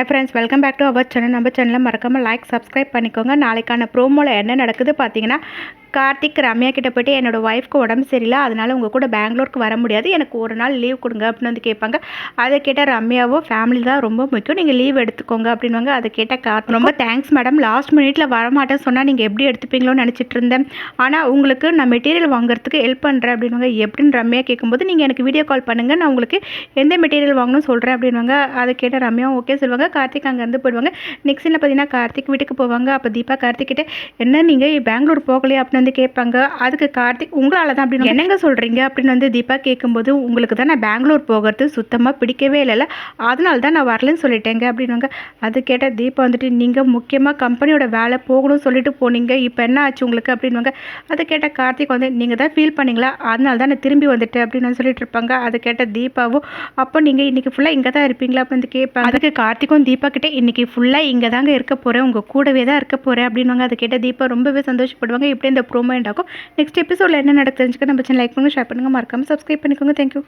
Hi friends welcome back to our channel நம்ம சேனலில் மறக்காமல் லைக் சப்ஸ்கிரைப் பண்ணிக்கோங்க. நாளைக்கான ப்ரோமோவில் என்ன நடக்குது பார்த்தீங்கன்னா கார்த்திக் ரம்யா கிட்ட போயிட்டு என்னோடய ஒய்ஃப்க்கு உடம்பு சரியில்லை. அதனால் உங்கள் கூட பெங்களூருக்கு வர முடியாது. எனக்கு ஒரு நாள் லீவ் கொடுங்க அப்படின்னு வந்து கேட்பாங்க. அதை கேட்டால் ரம்யாவும் ஃபேமிலி தான் ரொம்ப முக்கியம். நீங்கள் லீவ் எடுத்துக்கோங்க அப்படின்வாங்க அதை கேட்டால் கார்த்திக் ரொம்ப தேங்க்ஸ் மேடம் லாஸ்ட் மினிட்ல வரமாட்டேன்னு சொன்னால் நீங்கள் எப்படி எடுத்துப்பீங்களோன்னு நினச்சிட்டு இருந்தேன். ஆனால் உங்களுக்கு நான் மெட்டீரியல் வாங்குறதுக்கு ஹெல்ப் பண்ணுறேன் அப்படின்வாங்க எப்படின்னு? ரம்யா கேட்கும்போது நீங்கள் எனக்கு வீடியோ கால் பண்ணுங்கள் நான் உங்களுக்கு எந்த மெட்டீரியல் வாங்கணும்னு சொல்கிறேன் அப்படின்வாங்க அதை கேட்ட ரம்யா ஓகே சொல்லுவாங்க. கார்த்திக் அங்கேருந்து போயிடுவாங்க. நெக்ஸ்ட் என்ன பார்த்தீங்கன்னா கார்த்திக் வீட்டுக்கு போவாங்க. அப்போ தீபா கார்த்திக் கிட்டே என்ன நீங்கள் பெங்களூர் போகலையா? அப்படின்னு வந்து கேட்பாங்க. அதுக்கு கார்த்திக் உங்களால் தான் அப்படின்னு என்னங்க சொல்கிறீங்க அப்படின்னு வந்து தீபா கேட்கும்போது உங்களுக்கு தான் நான் பெங்களூர் போகிறது சுத்தமாக பிடிக்கவே இல்லைல்ல. அதனால தான் நான் வரலன்னு சொல்லிட்டேங்க. அப்படின்வாங்க அது கேட்டால் தீபா வந்துட்டு நீங்கள் முக்கியமாக கம்பெனியோட வேலை போகணும்னு சொல்லிட்டு போனீங்க. இப்போ என்ன ஆச்சு உங்களுக்கு? அப்படின்வாங்க அதை கேட்டால் கார்த்திக் வந்து நீங்கள் தான் ஃபீல் பண்ணீங்களா? அதனால தான் நான் திரும்பி வந்துட்டேன். அப்படின்னு சொல்லிட்டு இருப்பாங்க. அதை கேட்டால் தீபாவும் அப்போ நீங்கள் இன்றைக்கி ஃபுல்லாக இங்கே தான் இருப்பீங்களா? அப்படின்னு வந்து கேட்பாங்க. அதுக்கு கார்த்திக்கும் தீபா கிட்டே இன்றைக்கி ஃபுல்லாக இங்கே தாங்க இருக்க போகிறேன் உங்கள் கூடவே தான் இருக்க போகிறேன் அப்படின்வாங்க அதை கேட்டால் தீபா ரொம்பவே சந்தோஷப்படுவாங்க. இப்படி இந்த ப்ரோமோ ஆகும் நெக்ஸ்ட் எபிசோடில் என்ன நடக்குது தெரிஞ்சுக்க நம்ம சேனல் லைக் பண்ணுங்கள் ஷேர் பண்ணுங்கள் மறக்காமல் சப்ஸ்கிரைப் பண்ணிக்கோங்க. தேங்க்யூ